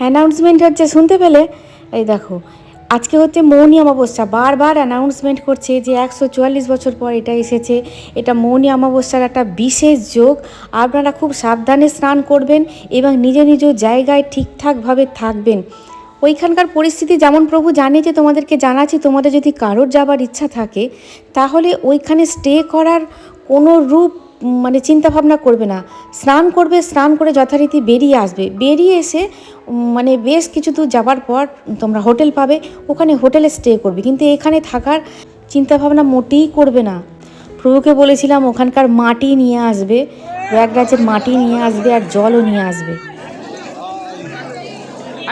Announcement হচ্ছে, শুনতে পেলে? এই দেখো, আজকে হচ্ছে মৌনী অমাবস্যা। বারবার অ্যানাউন্সমেন্ট করছে যে একশো চুয়াল্লিশ বছর পর এটা এসেছে। এটা মৌনী অমাবস্যার একটা বিশেষ যোগ। আপনারা খুব সাবধানে স্নান করবেন এবং নিজ নিজ জায়গায় ঠিকঠাকভাবে থাকবেন। ওইখানকার পরিস্থিতি যেমন প্রভু জানে যে তোমাদেরকে জানাচ্ছি, তোমাদের যদি কারোর যাবার ইচ্ছা থাকে, তাহলে ওইখানে স্টে করার কোনো রূপ মানে চিন্তা ভাবনা করবে না। স্নান করবে, স্নান করে যথারীতি বেরিয়ে আসবে। বেরিয়ে এসে মানে বেশ কিছু দূর যাবার পর তোমরা হোটেল পাবে। ওখানে হোটেলে স্টে করবে। কিন্তু এখানে থাকার চিন্তা ভাবনা মোটেই করবে না। প্রভুকে বলেছিলাম, ওখানকার মাটি নিয়ে আসবে। প্রয়াগরাজের মাটি নিয়ে আসবে আর জলও নিয়ে আসবে।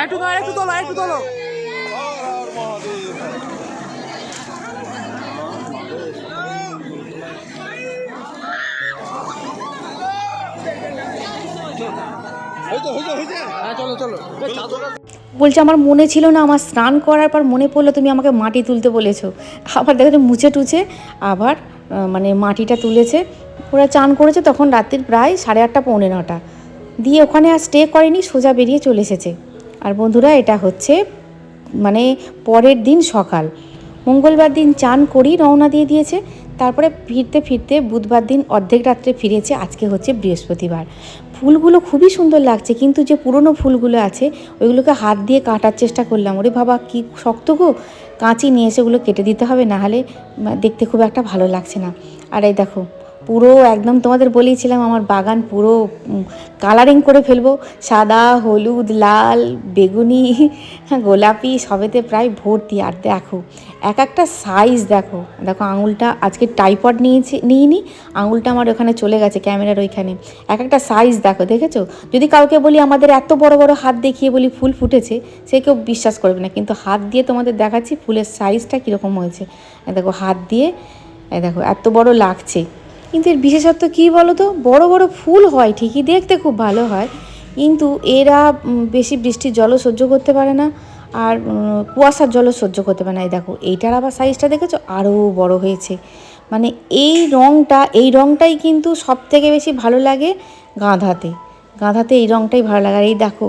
একটু একটু তোলো তোলো। বলছে আমার মনে ছিল না আমার স্নান করার পর মনে পড়ল তুমি আমাকে মাটি তুলতে বলেছ। আবার দেখো মুছে টুছে আবার মানে মাটিটা তুলেছে। ওরা চান করেছে তখন রাত্রির প্রায় সাড়ে আটটা পৌনে নটা। দিয়ে ওখানে আর স্টে করেনি সোজা বেরিয়ে চলে এসেছে। আর বন্ধুরা এটা হচ্ছে মানে পরের দিন সকাল। মঙ্গলবার দিন চান করেই রওনা দিয়ে দিয়েছে। তারপরে ফিরতে ফিরতে বুধবার দিন অর্ধেক রাত্রে ফিরেছে, আজকে হচ্ছে বৃহস্পতিবার। ফুলগুলো খুবই সুন্দর লাগছে, কিন্তু যে পুরনো ফুলগুলো আছে, ওইগুলোকে হাত দিয়ে কাটার চেষ্টা করলাম। ওরে বাবা, কি শক্ত গো! কাঁচি নিয়ে এসে ওগুলো কেটে দিতে হবে, না হলে দেখতে খুব একটা ভালো লাগছে না। আর এই দেখো পুরো একদম তোমাদের বলেইছিলাম আমার বাগান পুরো কালারিং করে ফেলব। সাদা, হলুদ, লাল, বেগুনি গোলাপি, সবেতে প্রায় ভর্তি আর দেখো, এক একটা সাইজ দেখো। দেখো, আঙুলটা আজকে টাইপড নিয়েছি, নিইনি, আঙুলটা আমার ওখানে চলে গেছে ক্যামেরার ওইখানে। এক একটা সাইজ দেখো, দেখেছ? যদি কাউকে বলি আমাদের এত বড় বড় হাত দেখিয়ে বলি ফুল ফুটেছে, সে কেউ বিশ্বাস করবে না। কিন্তু হাত দিয়ে তোমাদের দেখাচ্ছি ফুলের সাইজটা কীরকম হয়েছে। দেখো, হাত দিয়ে দেখো, এত বড় লাগছে। কিন্তু এর বিশেষত্ব কী বলো তো বড় বড় ফুল হয়, ঠিকই দেখতে খুব ভালো হয়, কিন্তু এরা বেশি বৃষ্টির জলও সহ্য করতে পারে না, আর কুয়াশার জলও সহ্য করতে পারে না। এই দেখো, এইটার আবার সাইজটা দেখেছ? আরও বড় হয়েছে। মানে এই রঙটা এই রঙটাই কিন্তু সব থেকে বেশি ভালো লাগে গাঁধাতে। গাঁধাতে এই রঙটাই ভালো লাগে। আর এই দেখো,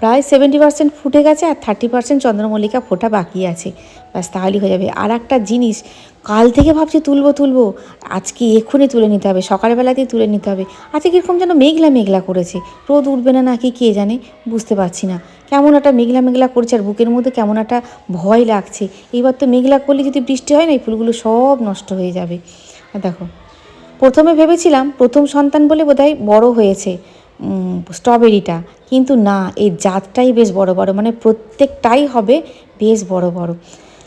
প্রায় সেভেন্টি পার্সেন্ট ফুটে গেছে আর থার্টি পার্সেন্ট চন্দ্রমল্লিকা ফোটা বাকি আছে। ব্যাস, তাহলেই হয়ে যাবে। আর একটা জিনিস, কাল থেকে ভাবছি তুলবো তুলবো। আজকে এক্ষুনি তুলে নিতে হবে, সকালবেলাতেই তুলে নিতে হবে। আজকে কীরকম যেন মেঘলা মেঘলা করেছে। রোদ উঠবে না নাকি কে জানে? বুঝতে পারছি না। কেমন একটা মেঘলা মেঘলা করছে, আর বুকের মধ্যে কেমন একটা ভয় লাগছে। এইবার তো মেঘলা করলে যদি বৃষ্টি হয় না, এই ফুলগুলো সব নষ্ট হয়ে যাবে। আর দেখো, প্রথমে ভেবেছিলাম প্রথম সন্তান বলে বোধহয় বড় হয়েছে স্ট্রবেরিটা। কিন্তু না, এই জাতটাই বেশ বড় বড়। মানে প্রত্যেকটাই হবে বেশ বড় বড়।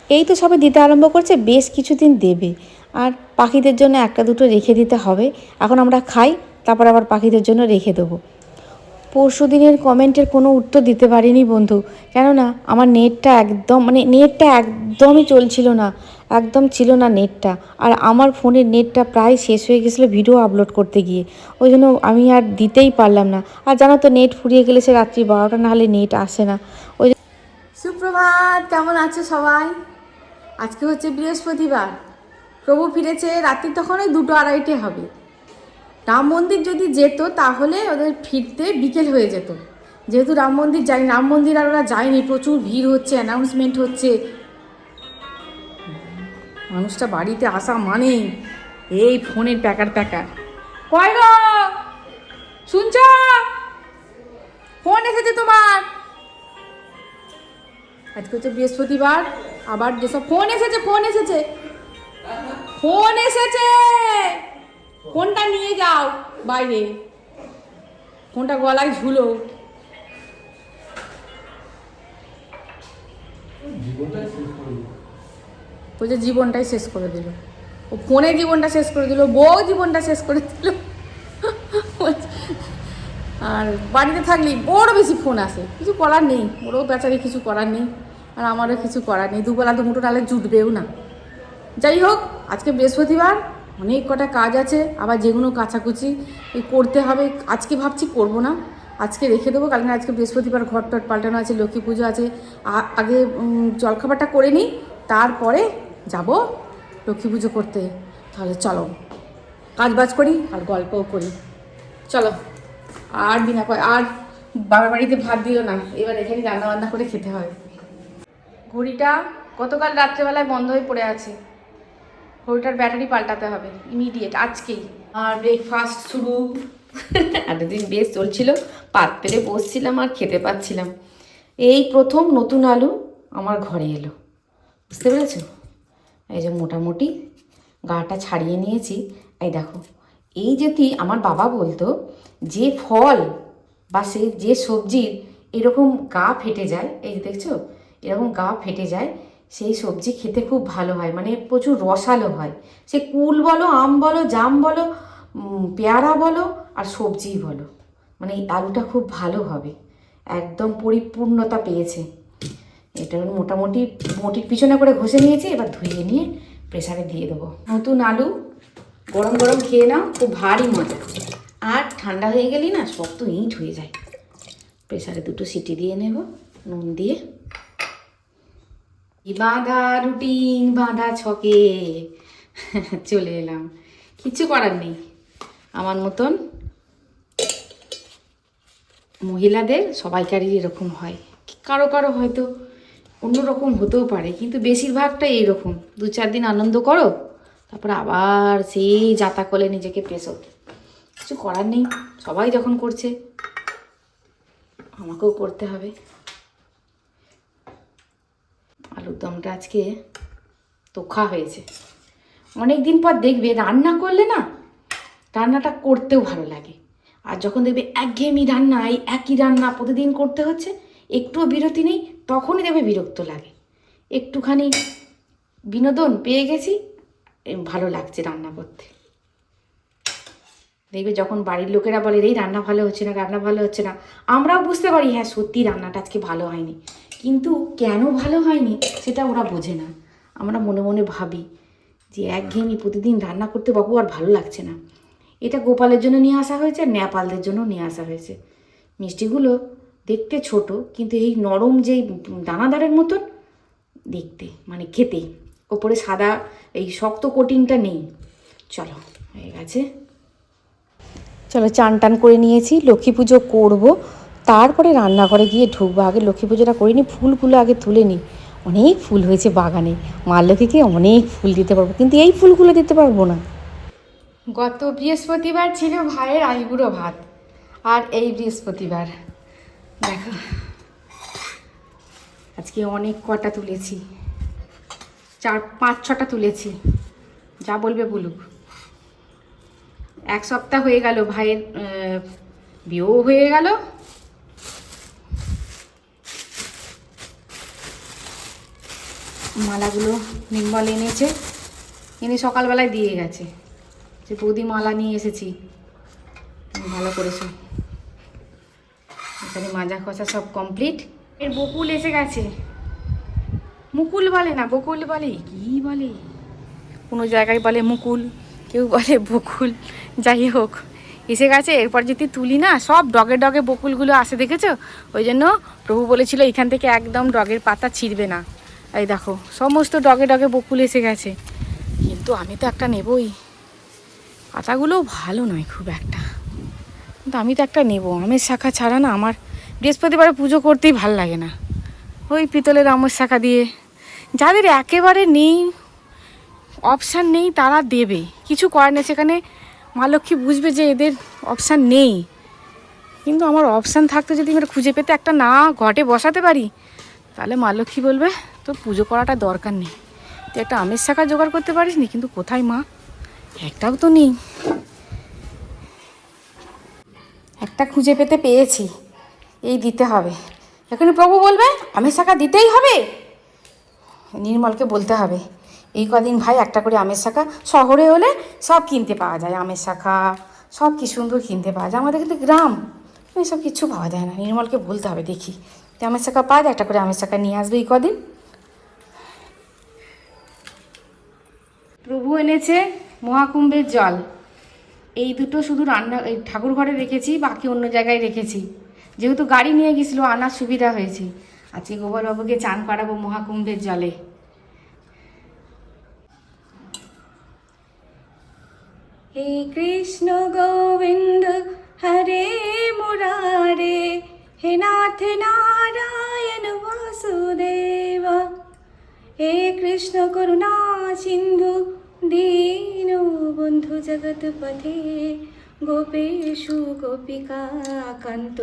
এই তো সবে দিতে আরম্ভ করছে, বেশ কিছুদিন দেবে। আর পাখিদের জন্য একটা দুটো রেখে দিতে হবে। এখন আমরা খাই, তারপর আবার পাখিদের জন্য রেখে দেবো। পরশু দিনের কমেন্টের কোনো উত্তর দিতে পারিনি বন্ধু। কেননা, আমার নেটটা একদম মানে নেটটা একদমই চলছিল না। একদম ছিল না নেটটা। আর আমার ফোনের নেটটা প্রায় শেষ হয়ে গেছিল ভিডিও আপলোড করতে গিয়ে। ওই জন্য আমি আর দিতেই পারলাম না। আর জানো তো, নেট ফুরিয়ে গেলে সে রাত্রি বারোটা না হলে নেট আসে না। ওই সুপ্রভাত, কেমন আছো সবাই? আজকে হচ্ছে বৃহস্পতিবার। প্রভু ফিরেছে রাত্রি তখন ওই দুটো আড়াইটে হবে। রাম মন্দির যদি যেত তাহলে ওদের ফিরতে বিকেল হয়ে যেত। যেহেতু রাম মন্দির যাই রাম মন্দির আর ওরা যায়নি, প্রচুর ভিড় হচ্ছে অ্যানাউন্সমেন্ট হচ্ছে। মানুষটা বাড়িতে আসা মানেই এই ফোনের প্যাকার প্যাকার। কয় শুনছ? ফোন এসেছে তোমার। আজকে হচ্ছে বৃহস্পতিবার আবার যেসব ফোন এসেছে ফোন এসেছে। ফোন এসেছে! ফোনটা নিয়ে যাও বাইরে। ফোনটা গলায় ঝুলো। বলছে জীবনটাই শেষ করে দিল। ও ফোনে জীবনটা শেষ করে দিল বউ জীবনটা শেষ করে দিল। আর বাড়িতে থাকলে বড় বেশি ফোন আসে। কিছু করার নেই। ওরও বেচারি কিছু করার নেই। আর আমারও কিছু করার নেই। দুবেলা তো দুমুটো নালে জুটবেও না। যাই হোক, আজকে বৃহস্পতিবার, অনেক কটা কাজ আছে। আবার যেগুলো কাচাকুচি করতে হবে। আজকে ভাবছি করব না। আজকে রেখে দেবো। কালকে আজকে বৃহস্পতিবার ঘর টট পাল্টানো আছে, লক্ষ্মী পুজো আছে। আগে জলখাবারটা করে নিই। তারপরে যাব লক্ষ্মী পুজো করতে। তাহলে চলো। কাজ বাজ করি আর গল্পও করি। চলো। আর বিনা আর বাবার বাড়িতে ভাত দিল না। এবার এখানে রান্না বান্না করে খেতে হয়। ঘড়িটা গতকাল রাত্রেবেলায় বন্ধ হয়ে পড়ে আছে। ঘড়িটার ব্যাটারি পাল্টাতে হবে। ইমিডিয়েট আজকেই। আর ব্রেকফাস্ট শুরু। এতদিন বেশ চলছিল। পাত পেরে বসছিলাম আর খেতে পাচ্ছিলাম। এই প্রথম নতুন আলু আমার ঘরে এলো। বুঝতে পেরেছ? এই যে মোটামুটি গাটা ছাড়িয়ে নিয়েছি। এই দেখো এই যদি আমার বাবা বলতো, যে ফল বা সে যে সবজির এরকম গা ফেটে যায়, এই দেখছ, এরকম গা ফেটে যায়, সেই সবজি খেতে খুব ভালো হয় মানে প্রচুর রসালো হয়। সে কুল বলো, আম বলো, জাম বলো পেয়ারা বলো আর সবজি বলো মানে এই আলুটা খুব ভালো হবে, একদম পরিপূর্ণতা পেয়েছে। এটা মোটামুটি মোটির পিছনে করে ঘষে নিয়েছি, এবার ধুয়ে নিয়ে প্রেসারে দিয়ে দেবো। নতুন আলু গরম গরম খেয়ে নাও, খুব ভারী মজা। আর ঠান্ডা হয়ে গেলেই না শক্ত ইঁট হয়ে যায়। প্রেসারে দুটো সিটি দিয়ে নেব, নুন দিয়ে। বাঁধা রুটিন বাঁধা ছকে। চলে এলাম। কিচ্ছু করার নেই। আমার মতন মহিলাদের সবাইকারই এরকম হয়। কারও কারও হয়তো অন্যরকম হতেও পারে, কিন্তু বেশিরভাগটা এইরকম। দু চার দিন আনন্দ করো তারপর আবার সেই যাতা কলে নিজেকে পেশো কিছু করার নেই। সবাই যখন করছে, আমাকেও করতে হবে। আলুর দমটা আজকে তোখা হয়েছে। অনেক দিন পর দেখবে, রান্না করলে না রান্নাটা করতেও ভালো লাগে। আর যখন দেখবে একঘেয়েমি রান্না, এই একই রান্না প্রতিদিন করতে হচ্ছে, একটুও বিরতি নেই, তখনই দেখবে বিরক্ত লাগে। একটুখানি বিনোদন পেয়ে গেছি ভালো লাগছে রান্না করতে। দেখবে যখন বাড়ির লোকেরা বলে এই রান্না ভালো হচ্ছে না, রান্না ভালো হচ্ছে না। আমরাও বুঝতে পারি হ্যাঁ সত্যি রান্নাটা আজকে ভালো হয়নি। কিন্তু কেন ভালো হয়নি সেটা ওরা বোঝে না। আমরা মনে মনে ভাবি যে একঘেয়েমি প্রতিদিন রান্না করতে বাবু আর ভালো লাগছে না। এটা গোপালের জন্য নিয়ে আসা হয়েছে আর নেপালদের জন্য নিয়ে আসা হয়েছে। মিষ্টিগুলো দেখতে ছোট, কিন্তু এই নরম যেই দানাদারের মতন দেখতে মানে খেতে। ওপরে সাদা, এই শক্ত কোটিংটা নেই। চলো, হয়ে গেছে। চলো, চান টান করে নিয়েছি, লক্ষ্মী পুজো করব। তারপরে রান্নাঘরে গিয়ে ঢুকবো। আগে লক্ষ্মী পুজোটা করিনি, ফুলগুলো আগে তুলে নিই। অনেক ফুল হয়েছে বাগানে। মা লক্ষ্মীকে অনেক ফুল দিতে পারব, কিন্তু এই ফুলগুলো দিতে পারব না। গত বৃহস্পতিবার ছিল ভাইয়ের আইবুড়ো ভাত, আর এই বৃহস্পতিবার। দেখো, আজকে অনেক কটা তুলেছি। চার, পাঁচ, ছটা তুলেছি। যা বলবে বলুক। এক সপ্তাহ হয়ে গেল ভাইয়ের বিয়েও হয়ে গেল। মালাগুলো নির্মল এনেছে। এনে সকালবেলায় দিয়ে গেছে। যে বৌদি মালা নিয়ে এসেছি। ভালো করেছ। এখানে মাজা খসা সব কমপ্লিট এর বকুল এসে গেছে। মুকুল বলে না, বকুল বলে, কি বলে? কোনো জায়গায় বলে মুকুল, কেউ বলে বকুল। যাই হোক, এসে গেছে, এরপর যদি তুলি না, সব ডগে ডগে বকুলগুলো আসে, দেখেছ? ওই জন্য প্রভু বলেছিল এখান থেকে একদম ডগের পাতা ছিঁড়বে না। এই দেখো, সমস্ত ডগে ডগে বকুল এসে গেছে। কিন্তু আমি তো একটা নেবই। পাতাগুলোও ভালো নয় খুব একটা। কিন্তু আমি তো একটা নেব, আমের শাখা ছাড়া না আমার বৃহস্পতিবারে পুজো করতেই ভালো লাগে না। ওই পিতলের আমের শাখা দিয়ে যাদের একেবারে নেই অপশান নেই তারা দেবে। কিছু করে না সেখানে মা লক্ষ্মী বুঝবে যে এদের অপশান নেই। কিন্তু আমার অপশান থাকতে যদি আমরা খুঁজে পেতে একটা না ঘটে বসাতে পারি, তাহলে মা লক্ষ্মী বলবে, তোর পুজো করাটা দরকার নেই। তুই একটা আমের শাখা জোগাড় করতে পারিস নি, কিন্তু কোথায় মা? একটাও তো নেই। একটা খুঁজে পেতে পেয়েছি এই দিতে হবে। এখন প্রভু বলবে, আমের শাখা দিতেই হবে? নির্মলকে বলতে হবে, এই কদিন ভাই একটা করে আমের শাখা শহরে হলে সব কিনতে পাওয়া যায়, আমের শাখা, সব কি সুন্দর কিনতে পাওয়া যায়, আমাদের কিন্তু গ্রাম, এসব কিছু পাওয়া যায় না। নির্মলকে বলতে হবে, দেখি আমের শাখা পাওয়া যায় একটা করে আমের শাখা নিয়ে আসবে এই কদিন। প্রভু এনেছে মহাকুম্ভের জল। এই দুটো শুধু রান্না ঠাকুর ঘরে রেখেছি, বাকি অন্য জায়গায় রেখেছি। যেহেতু গাড়ি নিয়ে গেছিল, আনার সুবিধা হয়েছে। আজকে গোপালবাবুকে চান করাবো মহাকুম্ভের জলে। হে কৃষ্ণ গোবিন্দ, হরে মুরারে, হে নাথ নারায়ণ বাসুদেব, হে কৃষ্ণ করুণা সিন্ধু, দীন বন্ধু জগৎপথে, গোপেশু গোপিকা কান্ত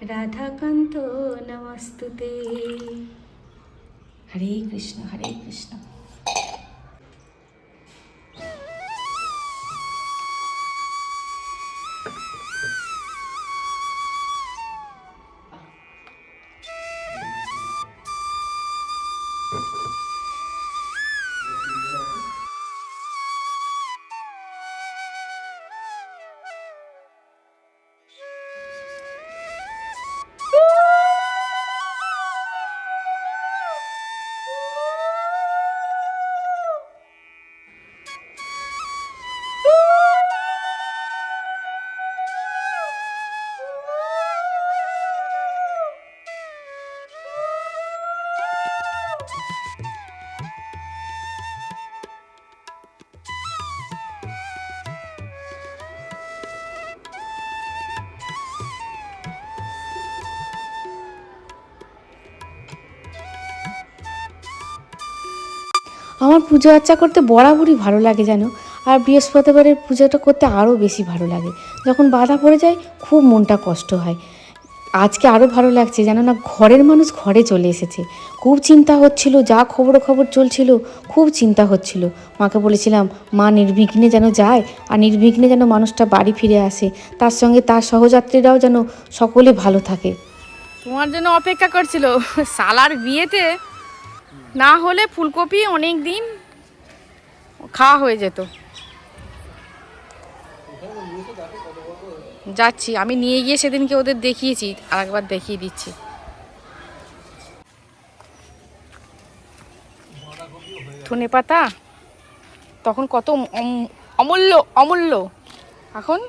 রাধাকান্ত নমস্তুতে হরে কৃষ্ণ হরে কৃষ্ণ আমার পুজো আর্চা করতে বরাবরই ভালো লাগে যেন আর বৃহস্পতিবারের পুজোটা করতে আরও বেশি ভালো লাগে। যখন বাধা পড়ে যায়, খুব মনটা কষ্ট হয়। আজকে আরও ভালো লাগছে যেন না ঘরের মানুষ ঘরে চলে এসেছে। খুব চিন্তা হচ্ছিল, যা খবর খবর চলছিল, খুব চিন্তা হচ্ছিল। মাকে বলেছিলাম, মা নির্বিঘ্নে যেন যায়, আর নির্বিঘ্নে যেন মানুষটা বাড়ি ফিরে আসে। তার সঙ্গে তার সহযাত্রীরাও যেন সকলে ভালো থাকে। তোমার জন্য অপেক্ষা করছিল। সালার বিয়েতে না হলে ফুলকপি অনেক দিন খাওয়া হয়ে যেত। যাচ্ছি, আমি নিয়ে গিয়ে সেদিনকে ওদের দেখিয়েছি, আর একবার দেখিয়ে দিচ্ছি। ধনে পাতা? তখন কত অম- অমূল্য অমূল্য। এখন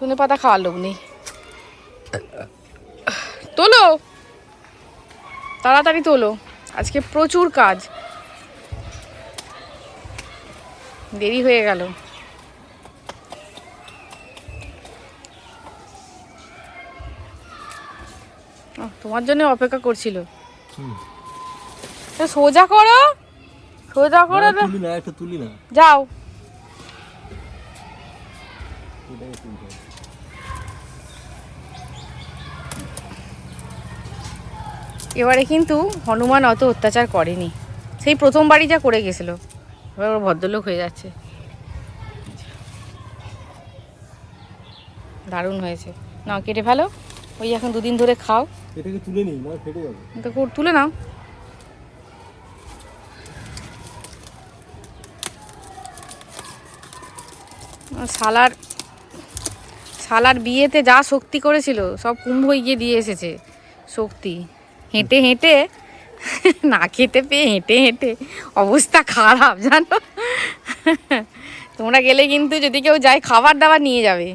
ধনে পাতা খাওয়ার লোক নেই। তোলো! তাড়াতাড়ি তোলো। আজকে প্রচুর কাজ। দেরি হয়ে গেল। তোমার জন্য অপেক্ষা করছিল। সোজা করো। সোজা করো। যাও। এবারে কিন্তু হনুমান অত অত্যাচার করেনি। সেই প্রথমবারই যা করে গেছিল। এবার ওর ভদ্রলোক হয়ে যাচ্ছে। দারুণ হয়েছে। না কেটে ফেলো। ওই এখন দুদিন ধরে খাও। এটাকে তুলে নিই না ফেটে যাবে? তো তুলে নাও। শালার শালার বিয়েতে যা শক্তি করেছিল সব কুম্ভ গিয়ে দিয়ে এসেছে শক্তি। হেঁটে হেঁটে, না খেতে পেয়ে হেঁটে হেঁটে। অবস্থা খারাপ, জানো? তোমরা গেলে কিন্তু যদি কেউ যায় খাবার দাবার নিয়ে যাবে।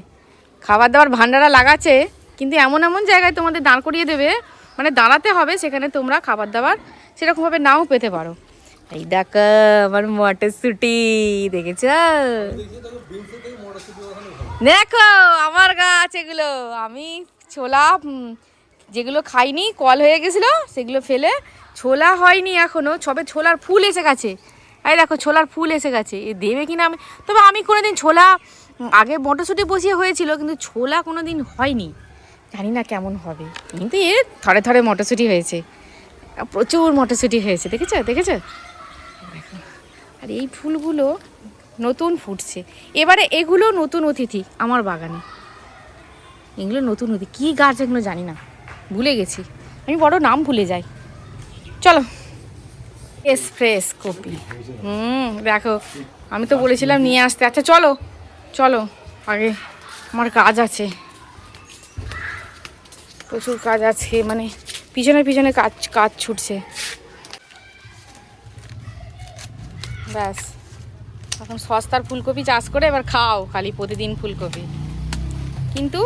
খাবার দাবার ভান্ডারা লাগাচ্ছে, কিন্তু এমন এমন জায়গায় তোমাদের দাঁড় করিয়ে দেবে মানে দাঁড়াতে হবে, সেখানে তোমরা খাবার দাবার সেরকমভাবে নাও পেতে পারো। এই দেখো, আমার মটরশুটি, দেখেছ? দেখো, আমার গাছ এগুলো। আমি ছোলা যেগুলো খাইনি কল হয়ে গেছিল সেগুলো ফেলে। ছোলা হয়নি এখনও সবে ছোলার ফুল এসে গেছে। এই দেখো ছোলার ফুল এসে গেছে। এ দেবে কিনা আমি তবে আমি কোনোদিন ছোলা উম, আগে মটরশুঁটি বসিয়ে হয়েছিল কিন্তু ছোলা কোনো দিন হয়নি। জানি না কেমন হবে। কিন্তু এ থরে থরে মটরশুঁটি হয়েছে। প্রচুর মটরশুঁটি হয়েছে দেখেছ? দেখেছ? দেখো আর এই ফুলগুলো নতুন ফুটছে। এবারে এগুলো নতুন অতিথি আমার বাগানে। এগুলো নতুন অতিথি। কী গাছ এগুলো জানি না। ভুলে গেছি। আমি বড় নাম ভুলে যাই। চলো। ফ্রেশ কপি হুম, দেখো, আমি তো বলেছিলাম নিয়ে আসতে। আচ্ছা চলো চলো, আগে আমার কাজ আছে। প্রচুর কাজ আছে মানে পিছনে পিছনে কাজ কাজ ছুটছে। ব্যাস। এখন সস্তার ফুলকপি চাষ করে এবার খাও, খালি প্রতিদিন ফুলকপি। কিন্তু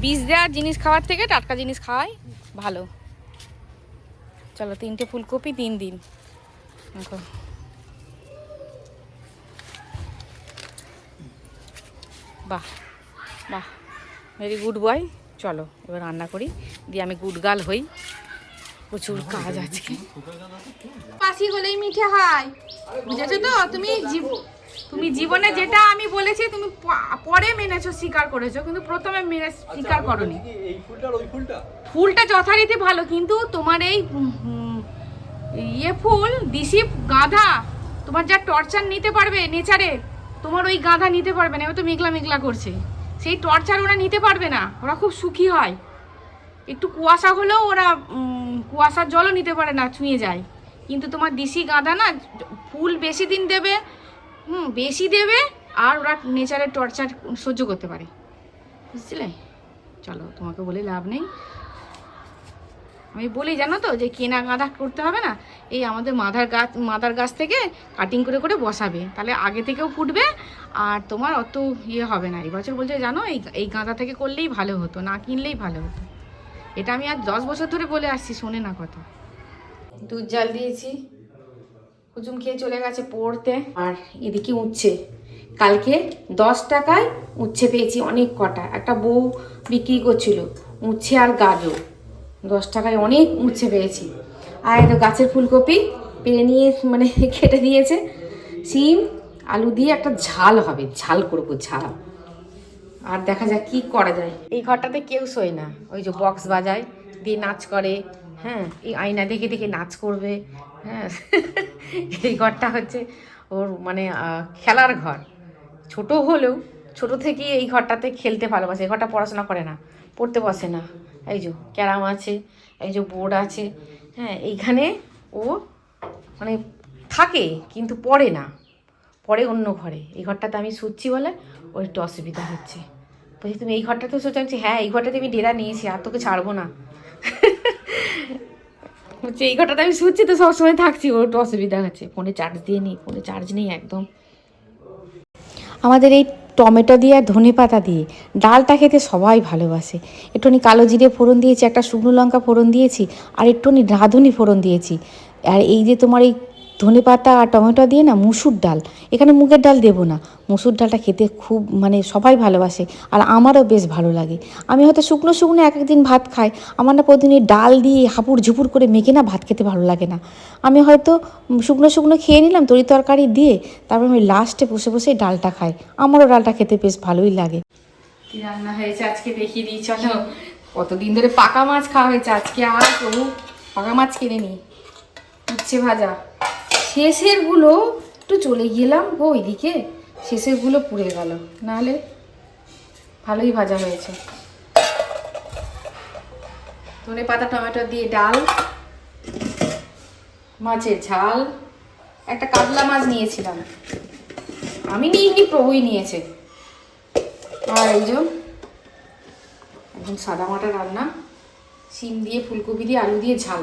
বীজ দেওয়ার জিনিস খাওয়ার থেকে টাটকা জিনিস খাওয়াই ভালো। চলো তিনটে ফুলকপি, তিন দিন। দেখো। বাহ বাহ। ভেরি গুড বয় চলো, এবার রান্না করি। দিয়ে আমি গুড গাল হই। প্রচুর কাজ আছে। পাশি হলেই মিঠে হয়। বুঝেছ তো? তুমি জীব- তুমি জীবনে যেটা আমি বলেছি তুমি পরে মেনেছো স্বীকার করেছ কিন্তু প্রথমে মেনে স্বীকার করনি। এই ফুলটা ওই ফুলটা? ফুলটা যথারীতি ভালো কিন্তু তোমার এই ইয়ে ফুল দিশি গাঁদা তোমার যা টর্চার নিতে পারবে নেচারে তোমার ওই গাঁদা নিতে পারবে না ও তো মেঘলা মেঘলা করছে। সেই টর্চার ওরা নিতে পারবে না ওরা খুব সুখী হয়। একটু কুয়াশা হলেও ওরা কুয়াশার জলও নিতে পারে না, ছুঁয়ে যায়। কিন্তু তোমার দেশি গাঁদা না, ফুল বেশি দিন দেবে, হুম, বেশি দেবে, আর ওরা নেচারের টর্চার সহ্য করতে পারে। বুঝছিলে? চলো, তোমাকে বলে লাভ নেই। আমি বলি, জানো তো, যে কেনা গাঁদা করতে হবে না, এই আমাদের মাদার গাছ মাদার গাছ থেকে কাটিং করে করে বসাবে। তাহলে আগে থেকেও ফুটবে, আর তোমার অত ইয়ে হবে না। এবছর বলছে, জানো, এই এই গাঁদা থেকে করলেই ভালো হতো, না কিনলেই ভালো হতো। এটা আমি আজ দশ বছর ধরে বলে আসছি, শোনে না কথা। দুধ জাল দিয়েছি, হুজুম খেয়ে চলে গেছে পড়তে, আর এদিকে উচ্ছে। কালকে দশ টাকায় উচ্ছে পেয়েছি অনেক কটা। একটা বউ বিক্রি করছিল, উচ্ছে আর গাজর। দশ টাকায় অনেক উচ্ছে পেয়েছি। আর গাছের ফুলকপি পেরে নিয়ে মানে কেটে দিয়েছে। সিম, আলু দিয়ে একটা ঝাল হবে, ঝাল করব, ঝাল। আর দেখা যাক কি করা যায়। এই ঘরটাতে কেউ শোয় না। ওই যে বক্স বাজায়, দিয়ে নাচ করে হ্যাঁ এই আয়না দেখে দেখে নাচ করবে হ্যাঁ। এই ঘরটা হচ্ছে ওর মানে খেলার ঘর। ছোট হলেও, ছোট থেকে এই ঘরটাতে খেলতে ভালোবাসে। এই ঘরটা পড়াশোনা করে না, পড়তে বসে না। এই যে ক্যারাম আছে, এই যে বোর্ড আছে হ্যাঁ এইখানে ও মানে থাকে, কিন্তু পড়ে না। পরে অন্য ঘরে। এই ঘরটাতে আমি শুচ্ছি বলে ওর একটু অসুবিধা হচ্ছে। বলছি তুমি এই ঘরটাতে শুচ্ছে আমি বলছি, হ্যাঁ এই ঘরটাতে আমি ডেরা নিয়েছি আর তোকে ছাড়বো না। হচ্ছে এই ঘরটাতে আমি শুচ্ছি তো সবসময় থাকছি ওর একটু অসুবিধা হচ্ছে। ফোনে চার্জ দিয়ে নিই ফোনে চার্জ নেই একদম। আমাদের এই টমেটো দিয়ে আর ধনে পাতা দিয়ে ডালটা খেতে সবাই ভালোবাসে। একটুখানি কালো জিরে ফোড়ন দিয়েছি একটা শুকনো লঙ্কা ফোড়ন দিয়েছি আর একটুখানি রাঁধুনি ফোড়ন দিয়েছি। আর এই যে তোমার এই ধনে পাতা আর টমেটো দিয়ে না মুসুর ডাল। এখানে মুগের ডাল দেবো না। মুসুর ডালটা খেতে খুব মানে সবাই ভালোবাসে আর আমারও বেশ ভালো লাগে। আমি হয়তো শুকনো শুকনো এক একদিন ভাত খাই। আমার না প্রতিদিন ডাল দিয়ে হাপুড় ঝুপুর করে মেখে না ভাত খেতে ভালো লাগে না। আমি হয়তো শুকনো শুকনো খেয়ে নিলাম তরি তরকারি দিয়ে তারপর আমি লাস্টে বসে বসে ডালটা খাই। আমারও ডালটা খেতে বেশ ভালোই লাগে। রান্না হয়েছে আজকে দেখিয়ে দিই, চলো। কতদিন ধরে পাকা মাছ খাওয়া হয়েছে আজকে আর প্রভু পাকা মাছ কিনে নি। উচ্ছে ভাজা। শেষেরগুলো একটু চলে গেলাম গো ওইদিকে। শেষেরগুলো পুড়ে গেল। নাহলে ভালোই ভাজা হয়েছে। ধনে পাতা, টমেটো দিয়ে ডাল, মাছের ঝাল, একটা কাতলা মাছ নিয়েছিলাম। আমি নিইনি, প্রভুই নিয়েছে। আর এই যে সাদা মাটা রান্না, শিম দিয়ে ফুলকপি দিয়ে আলু দিয়ে ঝাল।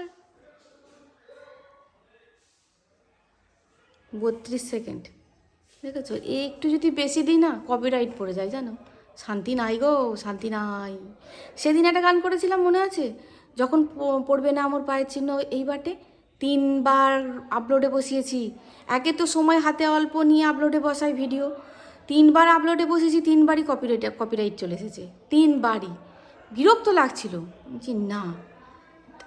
বত্রিশ সেকেন্ড। দেখেছ? এ একটু যদি বেশি দিই না কপিরাইট পড়ে যায়, জানো? শান্তি নাই গো, শান্তি নাই। সেদিন একটা গান করেছিলাম, মনে আছে? যখন পড়বে না আমার পায়ের চিহ্ন, এই বাটে তিনবার আপলোডে বসিয়েছি। একে তো সময় হাতে অল্প নিয়ে আপলোডে বসাই ভিডিও তিনবার আপলোডে বসেছি, তিনবারই কপিরাইট কপিরাইট চলে এসেছে। তিনবারই। বিরক্ত লাগছিল। বলছি, না।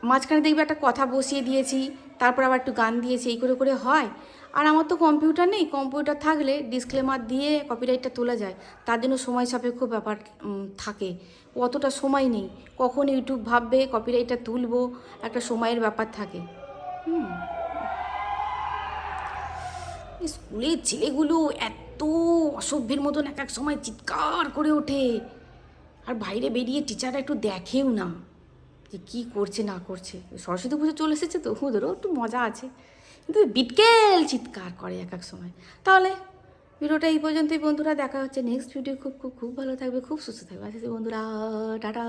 মাঝখানে দেখবে একটা কথা বসিয়ে দিয়েছি, তারপর আবার একটু গান দিয়েছি, এই করে করে হয়। আর আমার তো কম্পিউটার নেই কম্পিউটার থাকলে ডিসক্লেমার দিয়ে কপিরাইটটা তোলা যায়। তার জন্য সময় সাপেক্ষ ব্যাপার থাকে। অতটা সময় নেই। কখন ইউটিউব ভাববে কপিরাইটটা তুলবো, একটা সময়ের ব্যাপার থাকে। হুম। স্কুলের ছেলেগুলো এত অসভ্যের মতন এক এক সময় চিৎকার করে ওঠে। আর বাইরে বেরিয়ে টিচাররা একটু দেখেও না যে কী করছে, না করছে। সরস্বতী পুজো চলে এসেছে তো ওদেরও একটু মজা আছে। কিন্তু বিটকেল চিৎকার করে এক এক সময়। তাহলে ভিডিওটা এই পর্যন্তই, বন্ধুরা। দেখা হচ্ছে নেক্সট ভিডিও খুব খুব খুব ভালো থাকবে, খুব সুস্থ থাকবে। আচ্ছা বন্ধুরা, টাটা।